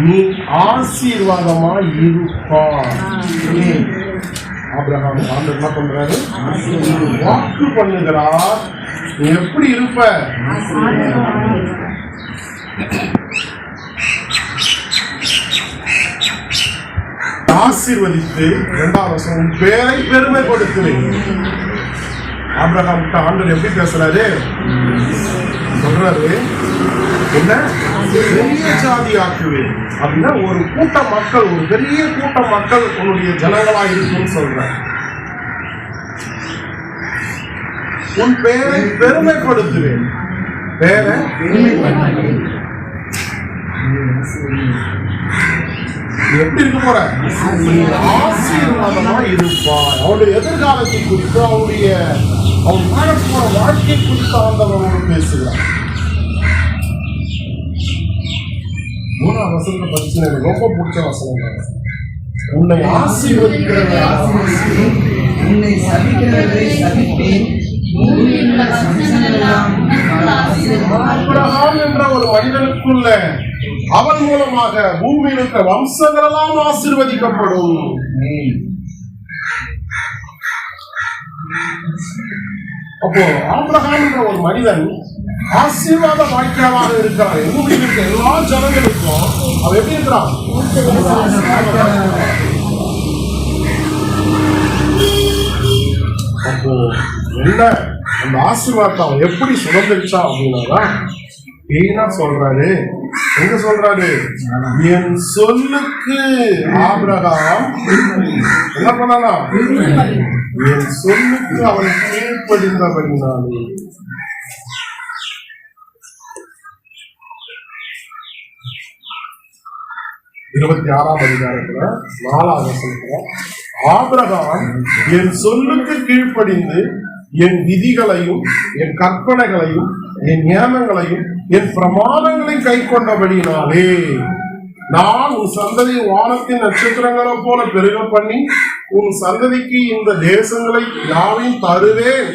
நீ ஆசீர்வாதமா இருப்பார் ஆபிரகாம் ஆண்டவர் என்ன பண்றாரு வாக்கு பண்ணுகிறார் நீ எப்படி இருப்ப? ஆசீர்வதித்து இரண்டாவது உன் பேரை பெருமைப்படுத்துவேன். ஆபிரகாம் ஆண்டவர் எப்படி பேசுறாரு? சொல்றாரு என்ன? பெரிய ஜாதி ஆக்குவேன். அப்படின்னா ஒரு கூட்ட மக்கள் ஒரு பெரிய கூட்ட மக்கள் உன்னுடைய ஜனங்களா இருக்கும்னு சொல்றேன். உன் பேரை பெருமைப்படுத்துவேன். பேரை எப்படி இருக்க போற? ஆசீர்வாதமா இருப்பார். அவருடைய எதிர்காலத்தை குறித்து அவனுடைய அவன் வாழப்போற வாழ்க்கை குறித்து ஆண்டவர் பேசுகிறார். மூணாவது வசனத்தை படிச்சு எனக்கு ரொம்ப பிடிச்ச வசனம் உன்னை ஆசீர்வதிக்கிறவன் உன்னை சபிக்கிறதை சபிப்பேன். என்ற ஒரு மனிதனுக்குள்ள அவன் மூலமாக பூமியில் இருக்கிற வம்சங்களெல்லாம் ஆசிர்வதிக்கப்படும். அப்போ ஆபிரகாம் என்ற ஒரு மனிதன் ஆசீர்வாத வாழ்க்கையாக இருக்கிறான் பூமியில் இருக்க எல்லா ஜனங்களுக்கும் அவன் எப்படி இருக்கிறான் அப்போ என்ன? அந்த ஆசீர்வாதத்தை அவன் எப்படி சுதந்திரிச்சா அப்படின்னா வீணா சொல்றாரு. எங்க சொல்றாரு? என் சொல்லுக்கு ஆபிரகாம் என்ன பண்ணானா என் சொல்லுக்கு அவன் கீழ்ப்படிந்தபடினாலே. இருபத்தி ஆறாம் அதிகாரத்துல நாலாம் வசனத்துல ஆபிரகாம் என் சொல்லுக்கு கீழ்ப்படிந்து என் விதிகளையும் என் கற்பனைகளையும் என் நியமங்களையும் என் பிரமாணங்களை கை கொண்டபடினாலே நான் உன் சந்ததி வானத்தின் நட்சத்திரங்களை போல பெருக பண்ணி உன் சந்ததிக்கு இந்த தேசங்களை யாவையும் தருவேன்.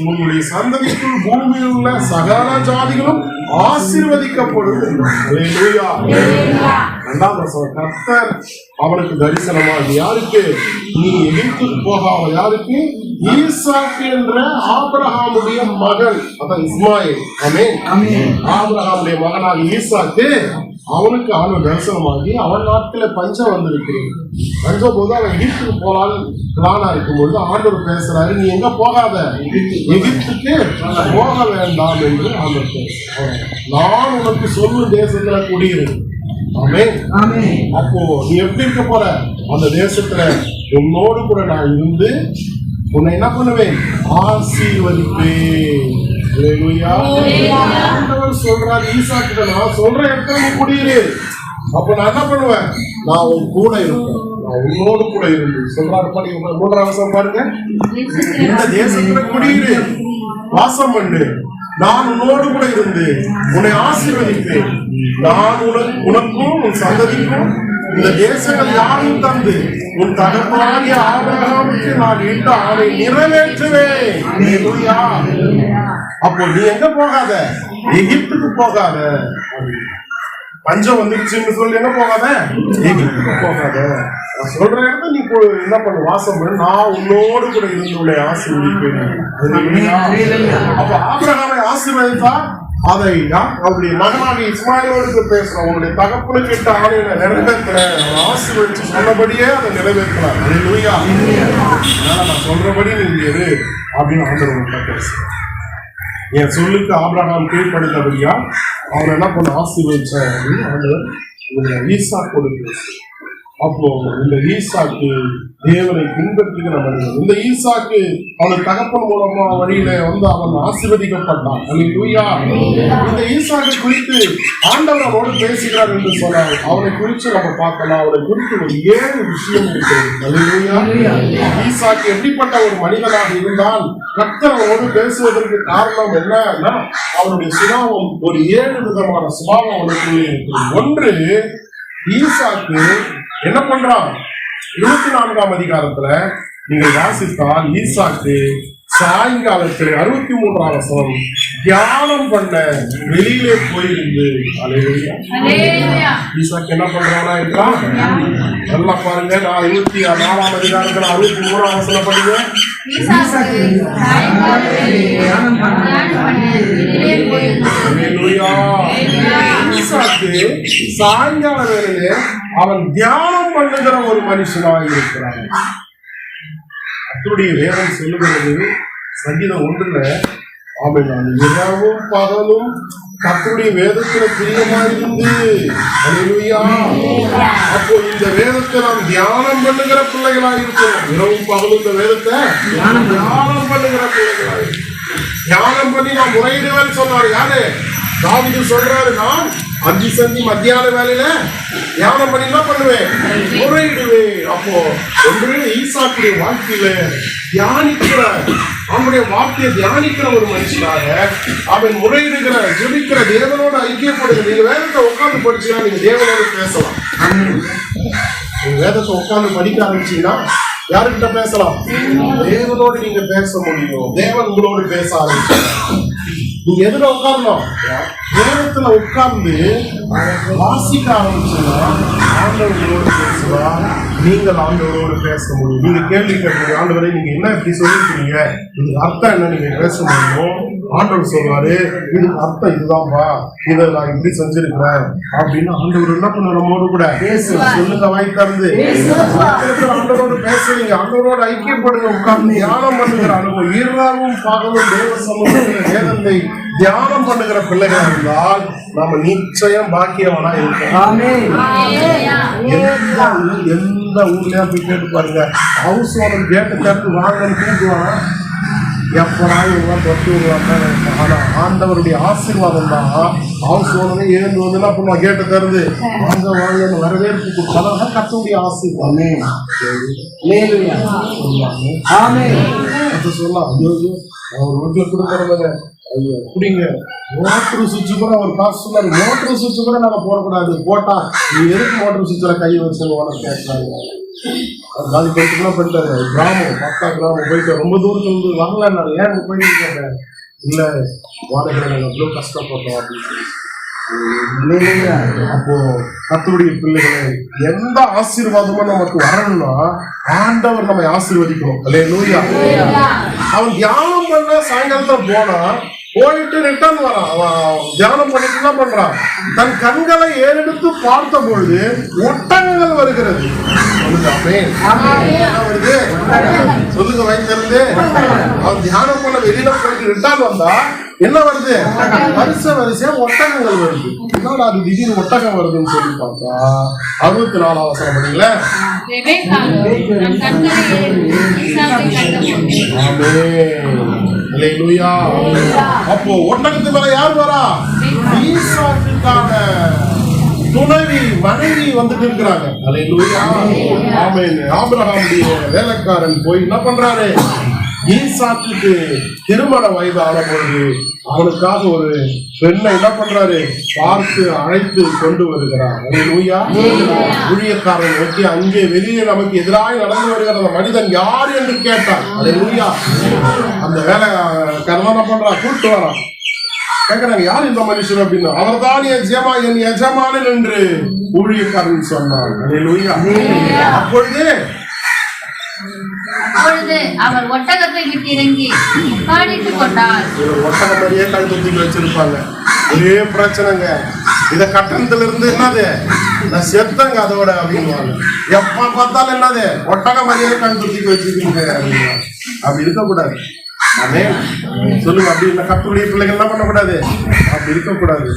உன்னுடைய சந்ததிக்குள் பூமியில் உள்ள சகல ஜாதிகளும் ஆசீர்வதிக்கப்படும் இரண்டாம் வசனம் கர்த்தர் அவனுக்கு தரிசனமாக யாருக்கு? நீ எகிப்துக்கு போகாம யாருக்கு? ஈசாக்கு என்ற ஆபிரகாமுடைய மகன் அதான் இஸ்மாயில். ஆமென். ஆபிரகாமுடைய மகனாக ஈசாக்கு அவனுக்கு அவன் தரிசனமாகி அவன் நாட்கள பஞ்சம் வந்திருக்கிறது. பஞ்சம் போது அவன் எகிப்துக்கு போலான்னு பிளானா இருக்கும்பொழுது ஆண்டவர் பேசுறாரு நீ எங்க போகாத? எகிப்துக்கு போக வேண்டாம் என்று ஆண்டவர் பேசுறார். நான் உனக்கு சொல்லும் தேசத்துல குடியிரு ஆமென் ஆமென் அப்போ நீ எப்படி இருக்க போற? அந்த தேசத்துல உன்னோடு கூட நான் இருந்து உன்னை என்ன பண்ணுவேன்? ஆசீர்வதிப்பேன். சொல்றாரு ஈசா கிட்ட நான் சொல்ற இடத்துல நீ குடியிரு. அப்போ நான் என்ன பண்ணுவேன்? நான் உன் கூட இருப்பேன். நான் உன்னோடு கூட இருந்து. சொல்றாரு பாருங்க மூன்றாம் வருஷம் பாருங்க. இந்த தேசத்துல குடியிரு. வாசம் பண்ணு. நான் உன்னோடு கூட இருந்து உன்னை ஆசீர்வதிப்பேன் நான் உனக்கு உனக்கும் உன் சந்ததிக்கும் இந்த தேசங்கள் யாரும் தந்து உன் தகப்பனாகிய ஆபிரகாமுக்கு நான் இட்ட ஆணை நிறைவேற்றுவேன். அப்போ நீ எங்க போகாத? எகிப்துக்கு போகாத. பஞ்சம் வந்துருச்சுன்னு சொல்லி என்ன போகாத? எகிப்துக்கு போகாத. நான் சொல்ற இடத்துல நீ என்ன பண்ணு வாசம் பண்ணு. நான் உன்னோடு கூட இருந்து உன்னை ஆசீர்வதிப்பேன். அப்ப ஆபிரகாமை ஆசீர்வதித்தா அதை அவருடைய மகனாக இஸ்மாயிலோடு பேசுறோம் உங்களுடைய தகப்பனுக்கு இட்ட ஆணையை நிறைவேற்றுறேன் அவன் ஆசீர்வதிச்சு சொன்னபடியே அதை நிறைவேற்றுறார் அல்லேலூயா. அதனால நான் சொல்றபடி நீங்க அப்படின்னு ஆண்டவர் உங்கள்கிட்ட பேசுறேன் என் சொல்லுக்கு ஆபிரகாம் கீழ்ப்படுத்தபடியா அவன் என்ன பண்ண ஆசீர்வதிச்சான் அப்படின்னு ஆண்டவர் ஈசா கொடுக்கு அப்போ இந்த ஈசாக்கு தேவனை பின்பற்றுகிற மனிதன். இந்த ஈசாக்கு அவன் தகப்பன் மூலமா வழியில வந்து அவன் ஆசீர்வதிக்கப்பட்டான். இந்த ஈசாக்கு குறித்து ஆண்டவர் அவனோடு பேசுகிறார் என்று சொன்னார் அவனை குறித்து நம்ம பார்க்கலாம். அவனை குறித்து ஒரு ஏழு விஷயம் இருக்கிறது ஈசாக்கு எப்படிப்பட்ட ஒரு மனிதனாக இருந்தால் கர்த்தர் பேசுவதற்கு காரணம் என்னன்னா அவனுடைய சுபாவம் ஒரு ஏழு விதமான சுபாவம் அவனுக்குள்ளே ஒன்று ஈசாக்கு என்ன பண்றான் இருபத்தி நான்காம் அதிகாரத்துல நீங்கள் வாசித்தால் ஈசாக்கு சாயங்காலத்தில் அறுபத்தி மூன்றாம் வசனம் தியானம் பண்ண வெளியிலே போயிருந்து ஈசாக்கு என்ன பண்றானா என்றால் நல்லா பாருங்க நான் இருபத்தி நாலாம் அதிகாரத்தில் அறுபத்தி மூணாம் வசனம் அல்லேலூயா. ஈசாக்கு சாயங்கால வேளையிலே அவன் தியானம் பண்ணுகிற ஒரு மனுஷனாக இருக்கிறான். அத்துடைய வேதம் சொல்லுகிறது சங்கீதம் ஒன்றுல ஆமை நான் இரவும் பகலும் கர்த்தருடைய வேதத்துல பிரியமா இருந்து. அப்போ இந்த வேதத்தை நாம் தியானம் பண்ணுகிற பிள்ளைகளா இருக்கிறோம். இரவும் பகலும் இந்த வேதத்தை தியானம் பண்ணுகிற பிள்ளைகளா தியானம் பண்ணி நான் முறையிடுவேன்னு சொன்னாரு. யாரு? தாவிது சொல்றாரு நான் அஞ்சு சந்தி மத்தியான வேலையில தியானம் பண்ணி என்ன பண்ணுவேன்? முறையிடுவேன். அப்போ ஒன்று ஈசாக்குடைய வாழ்க்கையில தியானிக்கிற அவனுடைய வார்த்தையை தியானிக்கிற ஒரு மனுஷனாக அவன் முறையிடுகிற ஜெபிக்கிற தேவனோட ஐக்கியப்படுகிற நீங்க வேதத்தை உட்கார்ந்து படிச்சீங்கன்னா நீங்க தேவனோட பேசலாம். நீங்க வேதத்தை உட்கார்ந்து படிக்க ஆரம்பிச்சீங்கன்னா யாருக்கிட்ட பேசலாம்? தேவனோடு. நீங்க பேச முடியும். தேவன் உங்களோடு பேச ஆரம்பிச்சு நீ எதுல உட்காரணும்? வேதத்துல உட்கார்ந்து வாசிக்க ஆரம்பிச்சுன்னா ஆண்டவர் பேசுவா? நீங்கள் ஆண்டவரோடு பேச முடியும். நீங்க கேள்வி கேட்பீங்க ஆண்டவரை நீங்க என்ன இப்படி சொல்லிருக்கீங்க? இதுக்கு அர்த்தம் என்ன? நீங்க பேச முடியும்? ஆண்டவர் சொல்றாரு இதுக்கு அர்த்தம் இதுதான்பா. இதை நான் இப்படி செஞ்சிருக்கிறேன். அப்படின்னு ஆண்டவர் என்ன பண்ண நம்மோடு கூட. சொல்லுங்க திறந்து. இருக்கிற ஆண்டவரோடு பேசுறீங்க. ஆண்டவரோட ஐக்கியப்படுங்க உட்கார்ந்து தியானம் பண்ணுகிற அனுபவம். இரவும் பகலும் தேவ சமூகத்தில் வேதத்தை தியானம் பண்ணுகிற பிள்ளைகள் இருந்தால் நாம நிச்சயம் பாக்கியவனா இருக்கோம் எந்த ஊர்லயா போய் கேட்டு பாருங்க. ஹவுஸ் ஓனர் கேட்டு திறந்து வாங்கன்னு கூப்பிடுவாங்க எப்படா இவங்களாம் தொட்டு விடுவாங்க? ஆனா ஆண்டவருடைய ஆசீர்வாதம் தான். ஹவுஸ் ஓனரே எழுந்து வந்து பண்ணுவான் கேட்டை திறந்து வாங்க வாங்கன்னு வரவேற்பு கொடுத்தாலும் கத்தவுடைய ஆசீர்வாதம். ஆமென். அது சொல்லலாம். அவர் வீட்டுல கொடுக்கறவங்க குடிங்க. மோட்டர் சுவிட்ச் கூட அவர் காசு சொன்னாரு. மோட்டர் சுவிட்ச் கூட நாங்க போடக்கூடாது. போட்டா நீ எதுக்கு மோட்டர் சுவிட்சில் கை வச்சு ஓனர் கேட்கறாங்க? அது போயிட்டு பண்ணிட்டாரு கிராமம் பக்கா கிராமம் போயிட்டு ரொம்ப தூரத்துல இருந்து நான் ஏன் அங்க போயிருக்கேன் இல்ல வாடகை அவ்வளோ கஷ்டப்பட்டோம் அப்படின்னு சொல்லி. அப்போ கத்தருடைய பிள்ளைகளே எந்த ஆசீர்வாதமும் நமக்கு வரணும்னா ஆண்டவர் நம்மை ஆசீர்வதிக்கணும். அல்லேலூயா அவன் தியானம் பண்ண சாயங்காலத்துல போனா போயிட்டு ரிட்டர்ன் வரான் தியானம் பண்ணிட்டு என்ன பண்றான். தன் கண்களை ஏறெடுத்து பார்த்த பொழுது ஒட்டகங்கள் வருகிறது. வருது சொல்லுங்க வைத்திருந்து அவன் தியானம் பண்ண வெளியில போயிட்டு ரிட்டர்ன் வந்தா என்ன வருது? வரிசை வரிசையா ஒட்டகங்கள் வருது. என்னடா அது திடீர்னு ஒட்டகம் வருதுன்னு சொல்லி பார்த்தா அறுபத்தி நாலாம் அவசரம் பண்ணீங்களேன் அல்லேலூயா. அப்போ ஒட்டகத்து மேல யார் வரா? ஈசாக்குக்கான துணைவி மனைவி வந்துட்டு இருக்கிறாங்க. ஆபிரகாமுடைய வேலைக்காரன் போய் என்ன பண்றாரு? ஈசாக்குக்கு திருமண வயது ஆன பொழுது அவனுக்காக ஒரு பெண்ணை என்ன பண்றாரு? பார்த்து அழைத்து கொண்டு வருகிறார். ஊழியக்காரன் நோக்கி அங்கே வெளியே நமக்கு எதிராக நடந்து வருகிற அந்த மனிதன் யார் என்று கேட்டான். அல்லேலூயா. அந்த வேலை என்ன பண்றா கூட்டு வரான். கேட்கிறாங்க யார் இந்த மனுஷன்? அப்படின்னு. அவர்தான் என் ஜெமா என் எஜமானன் என்று ஊழியக்காரன் சொன்னார் அப்பொழுது அப்பொழுது அவர் ஒட்டகத்தை விட்டு இறங்கி முக்காடிட்டுக் கொண்டார் ஒட்டக மாதிரியே கல் தூக்கி வச்சிருப்பாங்க. ஒரே பிரச்சனைங்க. இத கட்டணத்துல இருந்து என்னது? நான் செத்தங்க அதோட அப்படின்வாங்க எப்ப பார்த்தாலும் என்னது? ஒட்டக மாதிரியே கண் தூக்கி வச்சிருக்கீங்க அப்படின்வாங்க அப்படி இருக்கக்கூடாது. சொல்லுங்க அப்படி இந்த கத்துடைய பிள்ளைகள் என்ன பண்ணக்கூடாது? அப்படி இருக்கக்கூடாது.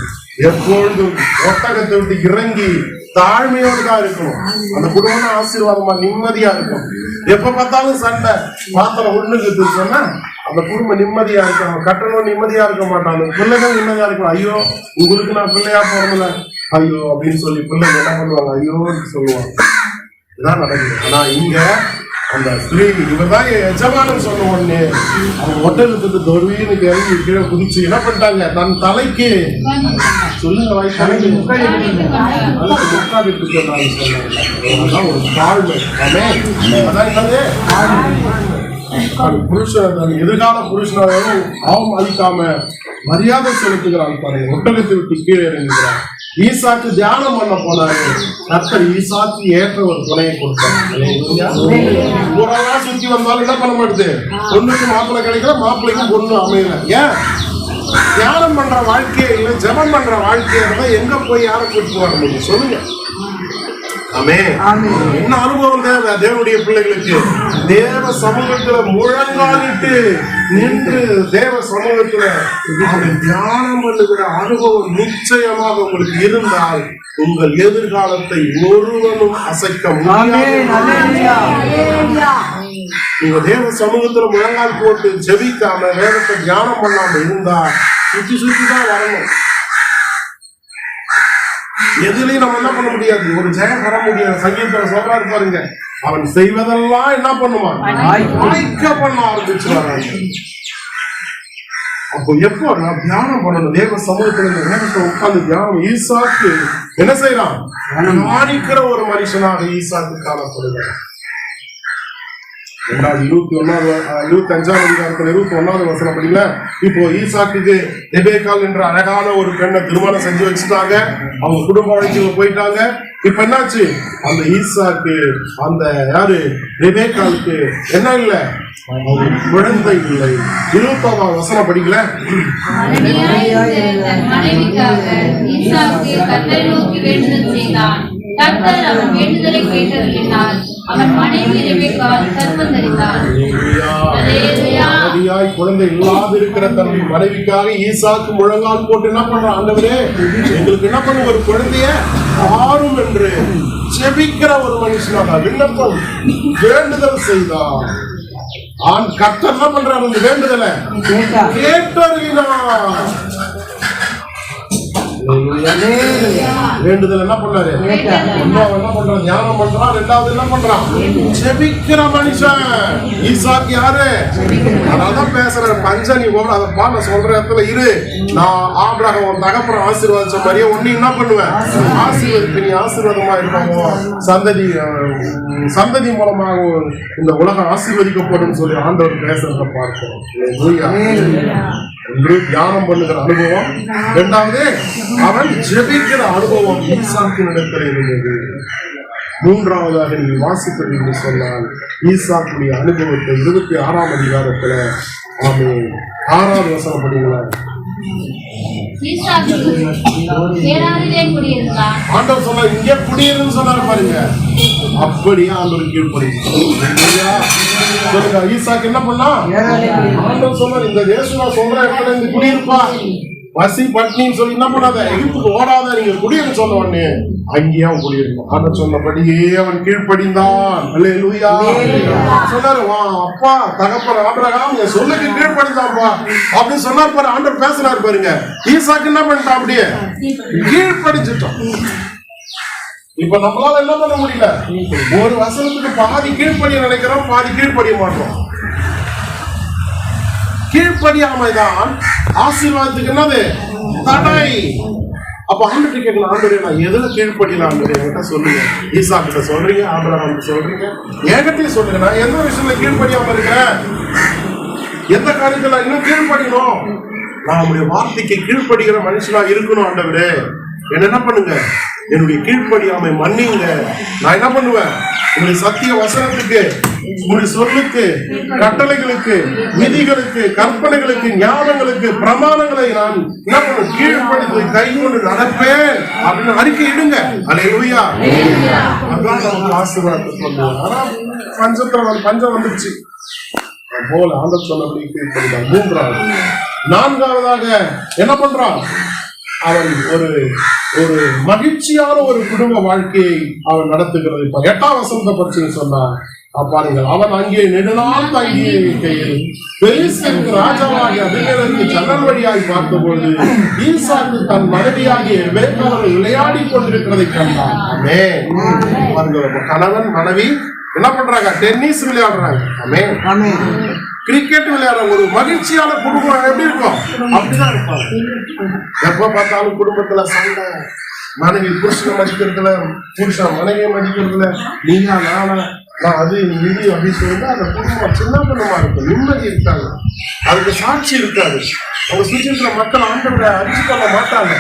எப்பொழுதும் ஒட்டகத்தை விட்டு இறங்கி தாழ்மையோடு தான் இருக்கணும். அந்த குடும்பம் ஆசீர்வாதமா நிம்மதியா இருக்கும் எப்ப பார்த்தாலும் சண்டை. பாத்திரம் ஒண்ணுக்கு சொன்னா அந்த குடும்பம் நிம்மதியா இருக்கும் கட்டணம் நிம்மதியா இருக்க மாட்டாங்க பிள்ளைகள் நிம்மதியா இருக்கும் ஐயோ உங்களுக்கு நான் பிள்ளையா போறதுல ஐயோ அப்படின்னு சொல்லி பிள்ளைங்க என்ன பண்ணுவாங்க? ஐயோன்னு சொல்லுவாங்க. இதான் நடக்குது. ஆனா இங்க அந்த ஸ்திரீ இவர் தான் எஜமானன் சொன்ன உடனே அவங்க ஒட்டலுக்கு தொழுவின்னு இறங்கி கீழே குதிச்சு என்ன பண்ணிட்டாங்க? தன் தலைக்கு சொல்லுங்க வாய் தலைக்கு அதுக்கு முக்காடிட்டு சொன்னாங்க சொன்னாங்க ஒரு தாழ்மை. அதே அதான் என்னது? புருஷன் எதிர்கால புருஷனாலும் ஆவம் மதிக்காம மரியாதை செலுத்துகிறான் பாருங்க. ஒட்டகத்தை விட்டு கீழே இறங்குகிறான். ஈசாக்கு தியானம் பண்ண போனாரு. கர்த்தர் ஈசாக்கு ஏற்ற ஒரு துணையை கொடுத்தார். அல்லேலூயா. சுத்தி வந்தாலும் என்ன பண்ண மாட்டுது பொண்ணுக்கு மாப்பிள்ளை கிடைக்கல மாப்பிள்ளைக்கு பொண்ணு அமையல. ஏன்? தியானம் பண்ற வாழ்க்கையே இல்லை ஜெபம் பண்ற வாழ்க்கையா இருந்தா எங்க போய் யாரை கூட்டிட்டு வர முடியும் சொல்லுங்க. ஆமே என்ன அனுபவம் தேவை தேவனுடைய பிள்ளைகளுக்கு? தேவ சமூகத்துல முழங்காலிட்டு நின்று தேவ சமூகத்துல தியானம் பண்ணுகிற அனுபவம் நிச்சயமாக உங்களுக்கு இருந்தால் உங்கள் எதிர்காலத்தை ஒருவனும் அசைக்க முடியாது. நீங்க தேவ சமூகத்துல முழங்கால் போட்டு ஜெபிக்காம வேதத்தை தியானம் பண்ணாம இருந்தா சுத்தி சுத்தி தான் வரணும். எதுலயும் நம்ம என்ன பண்ண முடியாது? ஒரு ஜெயம் வர முடியாது. சங்கீதத்துல சொல்றாரு பாருங்க. அவன் செய்வதெல்லாம் என்ன பண்ணுவான்? வாய்க்க. பண்ண ஆரம்பிச்சு வராங்க அப்போ எப்போ நான் தியானம் பண்ணணும்? தேவ சமூகத்துல இந்த நேரத்தை உட்கார்ந்து தியானம். ஈசாக்கு என்ன செய்யறான்? தியானிக்கிற ஒரு மனுஷனாக ஈசாக்கு காணப்படுகிறான். ரெண்டாவது இருபத்தி ஒன்னாவது இருபத்தி அஞ்சாவது அதிகாரத்துல இருபத்தி ஒன்னாவது வசனம் படிக்கல இப்போ ஈசாக்குக்கு எபேகால் என்ற அழகான ஒரு பெண்ணை திருமணம் செஞ்சு வச்சுட்டாங்க. அவங்க குடும்ப வாழ்க்கையில போயிட்டாங்க. இப்ப என்னாச்சு? அந்த ஈசாக்கு அந்த யாரு? ரெபேகாலுக்கு என்ன இல்ல? குழந்தை இல்லை. இருபத்தொன்னாவது வசனம் படிக்கல கர்த்தர் அவன் வேண்டுதலை கேட்டதில்லை அவன் மனைவி ரெபெக்காள் கர்ப்பம் தரித்தாள் அல்லேலூயா. மனைவியாய் குழந்தை இல்லாது இருக்கிற தன் மனைவிக்காக ஈசாக்கு முழங்கால் போட்டு என்ன பண்றான் ஆண்டவரே? எங்களுக்கு என்ன பண்ண ஒரு குழந்தைய? ஆறும் என்று செபிக்கிற ஒரு மனுஷனாக விண்ணப்பம் வேண்டுதல் செய்தான் ஆண் கர்த்தர் என்ன பண்றாரு வேண்டுதலை? கேட்டறினார் வேண்டுதல் என்ன அவன் என்ன பண்றான் தியானம் பண்றான் ரெண்டாவது என்ன பண்றான் ஜெபிக்கிற மனுஷன். ஈசாக்கு யாரு? அதனாலதான் பேசுறேன் பஞ்ச நீ போற அதை பா நான் சொல்ற இடத்துல இரு. நான் ஆபிரகாம் உன் தகப்பறம் ஆசீர்வாதிச்ச மாதிரியே ஒண்ணு என்ன பண்ணுவேன்? ஆசீர்வதிப்பு நீ ஆசீர்வாதமா இருப்பாங்க சந்ததி சந்ததி மூலமாக இந்த உலகம் ஆசீர்வதிக்கப்படும் சொல்லி ஆண்டவர் பேசுறத பார்க்கிறோம். ஒன்று தியானம் பண்ணுகிற அனுபவம். இரண்டாவது அவன் ஜெபிக்கிற அனுபவம் ஈசாக்கினிடத்தில் இருந்தது மூன்றாவதாக நீங்கள் வாசிப்பது என்று சொன்னால் ஈசாக்குடைய அனுபவத்தை இருபத்தி ஆறாம் அதிகாரத்துல ஆமே ஆறாவது வசனம் பண்ணுகிறார் ஆண்டவர் சொன்னார் இங்கே குடியிருன்னு சொன்னார் பாருங்க. அப்படியே ஆண்டவர் கீழ்ப்படி சொல்லுங்க ஈசாக்கு என்ன பண்ணா ஆண்டவர் சொன்னார் இந்த நான் சொல்ற இடத்துல இருந்து குடியிருப்பா. பசி பட்னின்னு சொல்லி என்ன பண்ணாத? எகிப்துக்கு ஓடாத நீங்க குடியிருக்க சொன்ன உடனே அங்கேயே அவன் குடியிருக்கும் ஆண்டவர் சொன்னபடியே அவன் கீழ்ப்படிந்தான். அல்லேலூயா. சொன்னாரு வா அப்பா தகப்பன் ஆண்டரகாம் என் சொல்லுக்கு கீழ்ப்படிந்தாப்பா அப்படின்னு சொன்னார் பாரு ஆண்டர் பேசினார் பாருங்க. ஈசாக்கு என்ன பண்ணிட்டான் அப்படியே? கீழ்ப்படிச்சிட்டோம் இப்ப நம்மளால என்ன பண்ண முடியல? ஒரு வசனத்துக்கு பாதி கீழ்ப்படிய நினைக்கிறோம் பாதி கீழ்ப்படிய மாட்டோம். கீழ்ப்படியாமைதான் ஆசீர்வாதத்துக்கு என்னது? தடை. அப்ப ஆண்டு கேட்கலாம் ஆண்டு நான் எதுல கீழ்ப்படியலாம் என்கிட்ட சொல்லுங்க. ஈசா கிட்ட சொல்றீங்க ஆபிரகாம் சொல்றீங்க. என்கிட்டயும் சொல்லுங்க நான் எந்த விஷயத்துல கீழ்படியாம இருக்கிறேன்? எந்த காரியத்துல இன்னும் கீழ்படியணும் நான் உங்களுடைய வார்த்தைக்கு கீழ்படுகிற மனுஷனா இருக்கணும் ஆண்டவரே. என்ன என்ன பண்ணுங்க? என்னுடைய கீழ்ப்படியாமை மன்னிங்க. நான் என்ன பண்ணுவேன்? உங்களுடைய சத்திய வசனத்துக்கு உங்களுடைய சொல்லுக்கு கட்டளைகளுக்கு விதிகளுக்கு கற்பனைகளுக்கு ஞானங்களுக்கு பிரமாணங்களை நான் என்ன பண்ணுவேன் கீழ்ப்படுத்தி கை கொண்டு நடப்பேன் அப்படின்னு அறிக்கை இடுங்க. அலையா அதான் நமக்கு ஆனா பஞ்சத்துல பஞ்சம் வந்துச்சு. போல ஆண்டர் சொன்னபடி கீழ்ப்படிதான் மூன்றாவது நான்காவதாக என்ன பண்றான்? அவன் ஒரு ஒரு மகிழ்ச்சியான ஒரு குடும்ப வாழ்க்கையை அவன் நடத்துகிறது இப்ப எட்டாம் வசந்த பரிசுன்னு சொன்னான் பாருங்கள் அவன் அங்கே நெடுநாள் தங்கிய இருக்கையில் பெலிஸ்தருக்கு ராஜாவாகிய அபிநேருக்கு ஜன்னல் வழியாய் பார்த்தபொழுது ஈசாக்கு தன் மனைவியாகிய வேட்பாளர்கள் விளையாடி கொண்டிருக்கிறதை கண்டான். அப்ப கணவன் மனைவி என்ன பண்றாங்க? டென்னிஸ் விளையாடுறாங்க. ஆமே கிரிக்கெட் விளையாடுற ஒரு மகிழ்ச்சியான குடும்பம் எப்படி இருக்கும்? அப்படிதான் இருப்பாங்க. எப்ப பார்த்தாலும் குடும்பத்துல சண்டை மனைவி புருஷனை மதிக்கிறதுல புருஷன் மனைவியை மதிக்கிறதுல நீயா நானா நான் அது இது அப்படின்னு சொல்லிட்டு அந்த குடும்பம் சின்ன குடும்பமா இருக்கும் நிம்மதி இருக்காங்க அதுக்கு சாட்சி இருக்காது. அவங்க சுற்றி இருக்கிற மக்கள் ஆண்டவரை அறிஞ்சு கொள்ள மாட்டாங்க.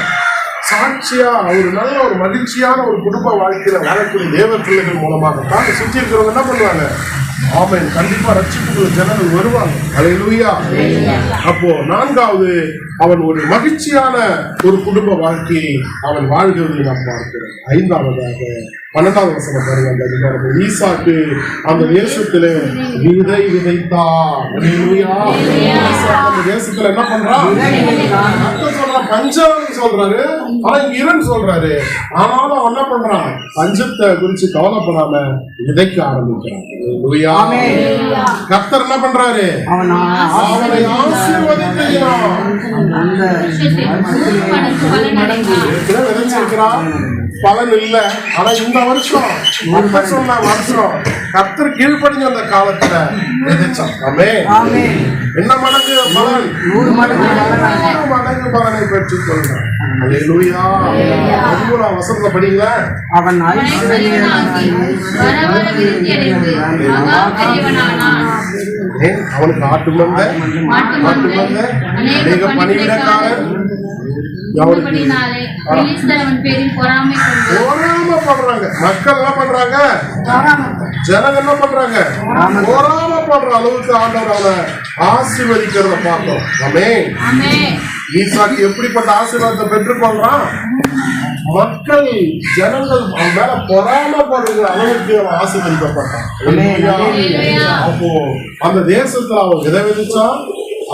சாட்சியா ஒரு நல்ல ஒரு மகிழ்ச்சியான ஒரு குடும்ப வாழ்க்கையில வாழக்கூடிய தேவ பிள்ளைகள் மூலமாக தான் சுற்றி இருக்கிறவங்க என்ன பண்ணுவாங்க? ஆமென். கண்டிப்பா ரட்சிப்புக்குள்ள ஜனங்கள் வருவாங்க. அலையிலுயா அப்போ நான்காவது அவன் ஒரு மகிழ்ச்சியான ஒரு குடும்ப வாழ்க்கையை அவன் வாழ்கிறதை நாம் பார்க்கிறோம். ஐந்தாவதாக பன்னெண்டாவது வசனம் பாருங்க அந்த அதிகாரம் ஈசாக்கு அந்த தேசத்திலே விதை. ஈசாக்கு அந்த தேசத்துல என்ன பண்றான்? பஞ்சம் சொல்றாரு. ஆனா இரண்டு சொல்றாரு. ஆனாலும் என்ன பண்றான்? பஞ்சத்தை குறிச்சு கவலைப்படாம விதைக்க ஆரம்பிக்கிறான். கர்த்தர் என்ன பண்றாரு? அவன் ஆசீர்வதிக்கிறான் விதைச்சிருக்கிறான். பலன் இல்ல. ஆனா இந்த வருஷம் அப்ப சொன்ன வருஷம் கர்த்தர் கீழ்ப்படிஞ்ச அந்த காலத்துல என்ன மடங்கு பலன்? நூறு மடங்கு மடங்கு பலனை பெற்றுக் அல்லேலூயா. பதிமூணாம் வசனத்தை படிங்களா அவன் அவனுக்கு ஆட்டு மந்த ஆட்டு மந்த அநேக பணிவிடக்காரன். கொண்டு பொறாமப்படுறாங்க மக்கள் என்ன பண்றாங்க? ஜனங்க என்ன பண்றாங்க? பொறாமப்படுற அளவுக்கு ஆண்டவர் அவனை ஆசீர்வதிக்கிறத பார்த்தோம். ஆமே ஈசாக்கு எப்படிப்பட்ட ஆசீர்வாதத்தை பெற்றுக்கொள்றான்? மக்கள் ஜனங்கள் அவன் மேல பொறாமப்படுகிற அளவுக்கு அவன் ஆசீர்வதிக்கப்பட்டான். அல்லேலூயா. அப்போ அந்த தேசத்துல அவன் விதை விதைச்சான்.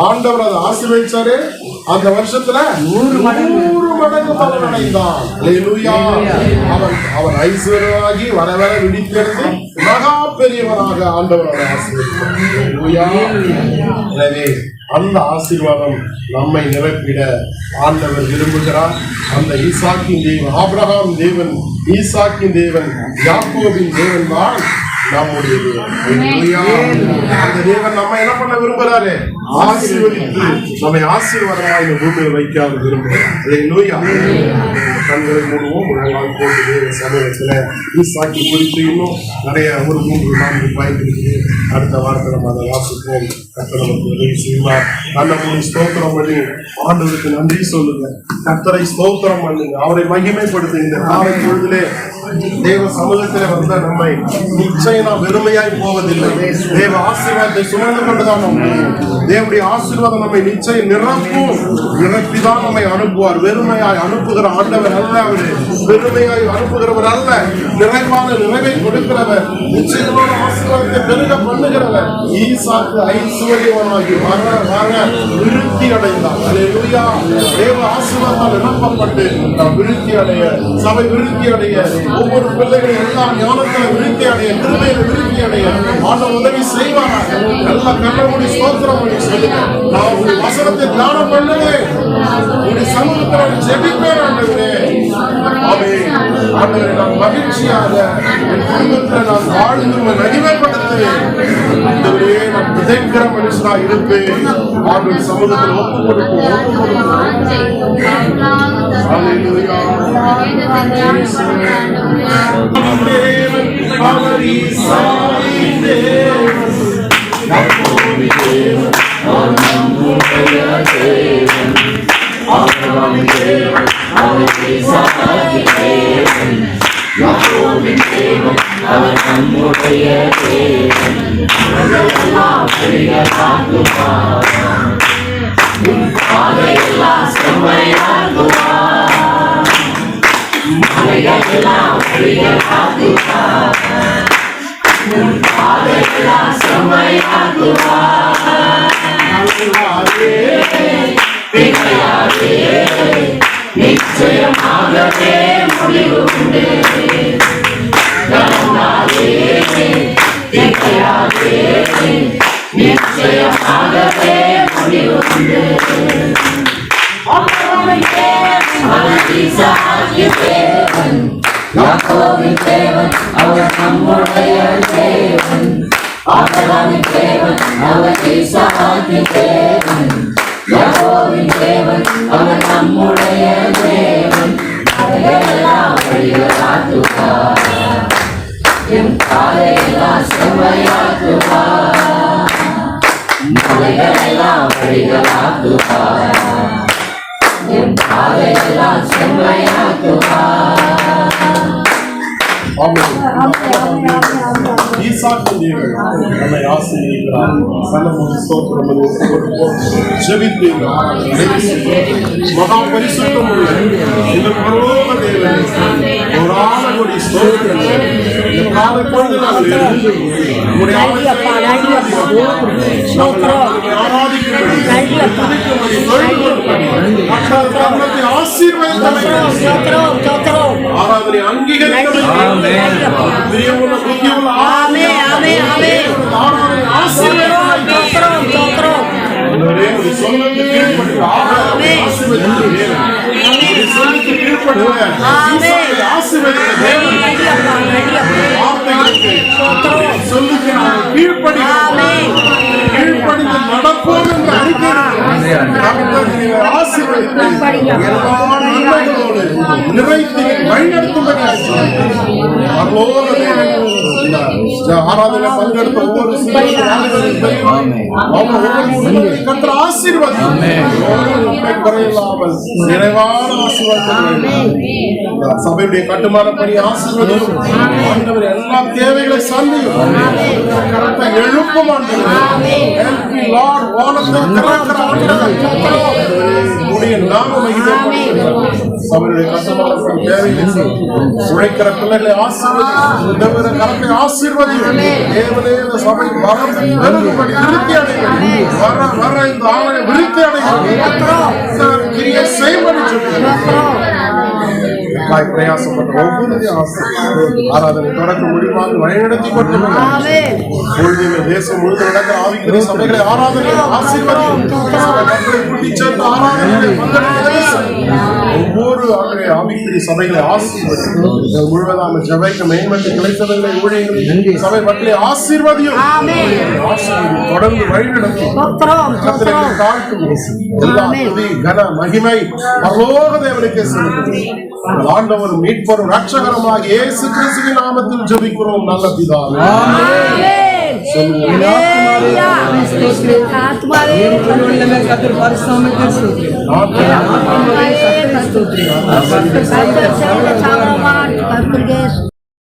ஆண்டவர் அதை ஆசீர்வதிச்சாரு. அந்த வருஷத்துல நூறு நூறு மடங்கு பலன் அடைந்தான். அவன் அவன் ஐஸ்வர்யனாகி வர வர விழித்தெடுத்து மகா பெரியவனாக ஆண்டவர் அவனை ஆசீர்வதித்தார் அல்லேலூயா. எனவே அந்த ஆசீர்வாதம் நம்மை நிரப்பிட ஆண்டவர் விரும்புகிறார். அந்த ஈசாக்கின் தேவன் ஆபிரகாம் தேவன் ஈசாக்கின் தேவன் யாக்கோபின் தேவன் தான் நம்முடைய தேவன். அல்லேலூயா. அந்த தேவன் நம்ம என்ன பண்ண விரும்புறாரு ஆசீர்வதித்து. நம்மை ஆசீர்வாதமாக இந்த பூமியில் வைக்காத விரும்புகிறார். அல்லேலூயா. கண்களை மூடுவோம். முழங்கால் போட்டு தேவ சமூகத்துல ஈசாக்கி குறித்து இன்னும் நிறைய ஒரு மூன்று நான்கு பாயிண்ட் இருக்குது அடுத்த வாரத்தை நம்ம அதை வாசிப்போம். கர்த்தர் நமக்கு உதவி செய்வார். நல்ல மூணு ஸ்தோத்திரம் பண்ணி ஆண்டவருக்கு நன்றி சொல்லுங்க. கர்த்தரை ஸ்தோத்திரம் பண்ணுங்க. அவரை மகிமைப்படுத்துங்க. இந்த காலை பொழுதிலே தேவ சமூகத்தில் வந்த நம்மை நிச்சயம் நாம் வெறுமையாய் போவதில்லை. தேவ ஆசீர்வாதத்தை சுமந்து கொண்டுதான் நாம் தேவனுடைய ஆசீர்வாதம் நம்மை நிச்சயம் நிரப்பும். நிரப்பிதான் நம்மை அனுப்புவார். வெறுமையாய் அனுப்புகிற ஆண்டவர் அல்ல அவரு. வெறுமையாய் அனுப்புகிறவர் அல்ல. நிறைவான நிறைவை கொடுக்கிறவர். நிச்சயமான ஆசீர்வாதத்தை பெருக பண்ணுகிறவர். ஈசாக்கு ஐஸ்வர்யவனாகி வர வர விருத்தி அடைந்தார் தேவ ஆசீர்வாதம் நிரப்பப்பட்டு நாம் விருத்தி அடைய சபை விருத்தி அடைய ஒவ்வொரு பிள்ளைகளும் எல்லா ஞானத்தில் விருத்தி அடைய கிருமையில விருத்தி அடைய ஆண்டவர் உதவி செய்வானாக நல்ல கண்ணமுடி ஸ்தோத்திரம் பண்ணி சொல்லுங்க. நான் ஒரு வசனத்தை தியானம் பண்ணுதே உங்களுடைய சமூகத்தில் ஜெபிப்பேன் ஆண்டவரே. ஆமே ஆண்டவரை நான் மகிழ்ச்சியாக என் குடும்பத்தில் நான் வாழ்ந்து உங்களை மகிமைப்படுத்துவேன் ஆண்டவரே நான் விதைக்கிற மனுஷனா இருப்பேன் ஆண்டவர் சமூகத்தில் ஒப்பு கொடுப்போம் ஒப்பு கொடுப்போம் தேவன் அவர் ஈசாயின் தேவன் நம்முடைய தேவன் அவர் நம்முடைய தேவன் ஆபிரகாமின் தேவன் அவர் ஈசாக்கின் தேவன் யாக்கோபின் தேவன் அவர் நம்முடைய தேவன் அதையெல்லாம் பெரியதாக்குவார். உன் பாதையெல்லாம் செம்மையாக்குவார். மலையெல்லாம் பெரியதாக்குவார். உன் பாதையெல்லாம் செம்மையாக்குவார். நல்லாதே, திகையாதே, நிச்சயமாகவே முடிவு உண்டு நிச்சயமாகவே முடிவு உண்டு தேவன் தேவன் அவர் நம்முடைய தேவன் தேவன் அவர் தேவன் யாக்கோபின் தேவன் அவர் நம்முடைய ஜெபித்து மகா பரிசுத்தம் உள்ள இந்த பரலோக தேவனே கோடான கோடி ஸ்தோத்திரங்கள் இந்த காலை பொழுது நாங்கள் எழுந்து ஆராதிக்கும்படி, ஆராதனை அங்கீகரித்தமைக்கு பிரியமுள்ள சொல்லுக்கு நாங்கள் கீழ்ப்படிகிறோம். கீழ்ப்படிந்து நடப்போம் என்று எல்லா நன்மைகளோடு நிறைத்து இந்த ஆராதனை பங்கெடுத்த ஒவ்வொரு ஆசீர்வதித்து உண்மை குறையில்லாமல் நிறைவான ஆசீர்வாதத்தை இந்த சபையுடைய கட்டுமான பணி ஆசீர்வதிக்கும் ஆண்டவர் எல்லா தேவைகளை சந்தியும். கரத்தை எழுப்பும் ஆண்டவர். சபையுடைய கட்டுமான பணி தேவைகளை சந்தியும். உழைக்கிற பிள்ளைகளை உதவுகிற கரத்தை ஆசீர்வதியும் தேவனே இந்த சபை வரம் பெருகும்படி விருத்தி அடையும் வர வர இந்த ஆலயம் விருத்தி அடையும் கிரியை செய்யும்படி சொல்லுங்கள். காய் பிரயாசப்பட்ட ஒவ்வொரு ஆராதனை தொடக்க முடிவாக வழிநடத்தி பொழுதுமே தேசம் முழுக்க நடக்கிற ஆவிக்கிற சபைகளை ஆராதனை ஆசீர்வதியும் பங்கெடுக்க ஒவ்வொரு ஆகிய ஆவிக்கிற சபைகளை ஆசீர்வதியும் முழுவதான ஜபைக்கு மேம்பட்டு கிடைத்தவர்களை ஊழியர்களை சபை மக்களை ஆசீர்வதியும். தொடர்ந்து தாழ்த்தும் எல்லா கன மகிமை பரலோக தேவனுக்கே செலுத்தும் ஆண்டவர் மீட்பரும் ரட்சகரமாக இயேசு கிறிஸ்துவின் நாமத்தில் ஜெபிக்கிறோம் நல்ல பிதாவே. ஆமென்.